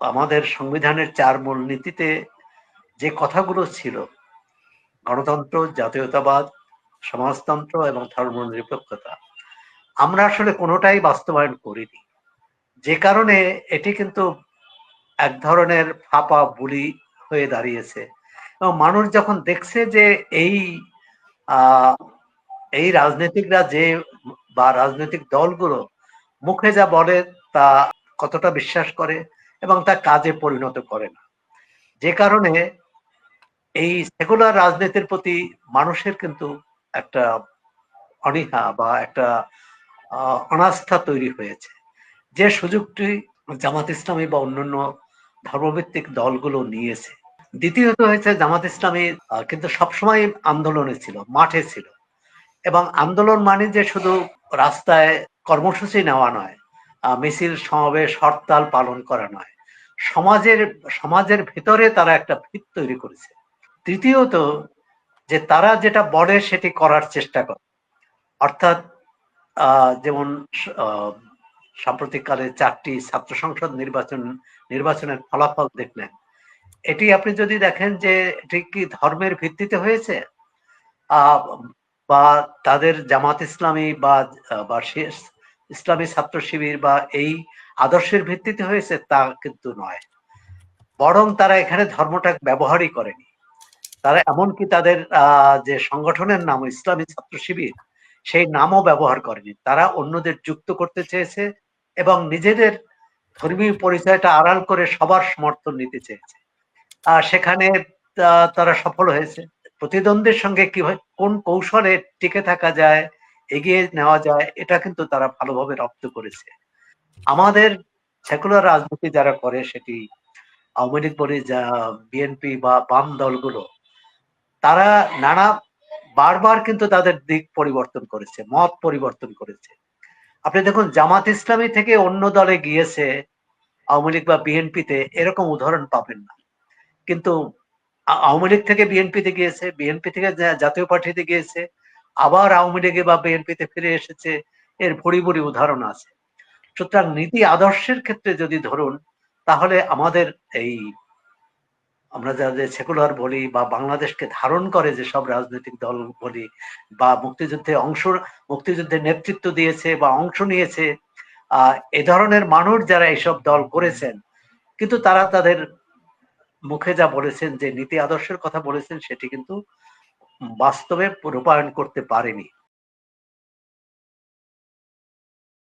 আমাদের সংবিধানের চার মূলনীতিতে যে কথাগুলো ছিল, গণতন্ত্র, জাতীয়তাবাদ, সমাজতন্ত্র এবং ধর্মনিরপেক্ষতা আমরা আসলে কোনোটাই বাস্তবায়ন করিনি। যে কারণে এটি কিন্তু এক ধরনের ফাঁপা বুলি হয়ে দাঁড়িয়েছে। এবং মানুষ যখন দেখছে যে এই এই রাজনীতিকরা যে, বা রাজনৈতিক দলগুলো মুখে যা বলে তা কতটা বিশ্বাস করে এবং তা কাজে পরিণত করে না। যে কারণে এই সেকুলার রাজনীতির প্রতি মানুষের কিন্তু একটা অনীহা বা একটা অনাস্থা তৈরি হয়েছে। যে সুযোগটি জামাত ইসলামী বা অন্যান্য ধর্মভিত্তিক দলগুলো নিয়েছে। দ্বিতীয়ত হয়েছে জামাত ইসলামী কিন্তু সবসময় আন্দোলনে ছিল, মাঠে ছিল। এবং আন্দোলন মানে যে শুধু রাস্তায় কর্মসূচি নেওয়া নয় মিছিল সমাবেশ, হরতাল পালন করা নয়। সমাজের সমাজের ভেতরে তারা একটা ভিত তৈরি করেছে। তৃতীয়ত, যে তারা যেটা বলে সেটি করার চেষ্টা করে। অর্থাৎ যেমন সাম্প্রতিককালে চারটি ছাত্র সংসদ নির্বাচন, নির্বাচনের ফলাফল দেখলেন। এটি আপনি যদি দেখেন যে, এটি কি ধর্মের ভিত্তিতে হয়েছে? বা তাদের জামাত ইসলামী বা বা ইসলামী ছাত্র শিবির বা এই আদর্শের ভিত্তিতে হয়েছে তা কিন্তু নয়। বরং তারা এখানে ধর্মটা ব্যবহারই করেনি। তারা এমনকি তাদের যে সংগঠনের নাম ইসলামী ছাত্র শিবির সেই নামও ব্যবহার করেনি। তারা অন্যদের যুক্ত করতে চেয়েছে এবং নিজেদের ধর্মীয় পরিচয়টা আড়াল করে সবার সমর্থন নিতে চেয়েছে। আর সেখানে তারা সফল হয়েছে। প্রতিদ্বন্দ্বের সঙ্গে কীভাবে, কোন কৌশলে টিকে থাকা যায় এগিয়ে নেওয়া যায়, এটা কিন্তু তারা ভালোভাবে রপ্ত করেছে। আমাদের সেকুলার রাজনীতি যারা করে সেটি আওয়ামী লীগ বলি, যা বিএনপি বা বাম দলগুলো, তারা নানা, বারবার কিন্তু তাদের দিক পরিবর্তন করেছে, মত পরিবর্তন করেছে। আপনি দেখুন, জামাত ইসলামী থেকে অন্য দলে গিয়েছে আওয়ামী লীগ বা বিএনপিতে, এরকম উদাহরণ পাবেন না। কিন্তু আওয়ামী লীগ থেকে বিএনপিতে গিয়েছে, বিএনপি থেকে জাতীয় পার্টিতে গিয়েছে আবার আওয়ামী লীগে বা বিএনপিতে ফিরে এসেছে, এর ভরি ভরি উদাহরণ আছে। সুতরাং নীতি আদর্শের ক্ষেত্রে যদি ধরুন, তাহলে আমাদের এই আমরা যাদের সেকুলার বলি বা বাংলাদেশকে ধারণ করে যে সব রাজনৈতিক দল বলি বা মুক্তিযুদ্ধে অংশ মুক্তিযুদ্ধের নেতৃত্ব দিয়েছে বা অংশ নিয়েছে এ ধরনের মানুষ যারা এইসব দল করেছেন, কিন্তু তারা তাদের মুখে যা বলেছেন, যে নীতি আদর্শের কথা বলেছেন, সেটি কিন্তু বাস্তবে রূপায়ণ করতে পারেনি।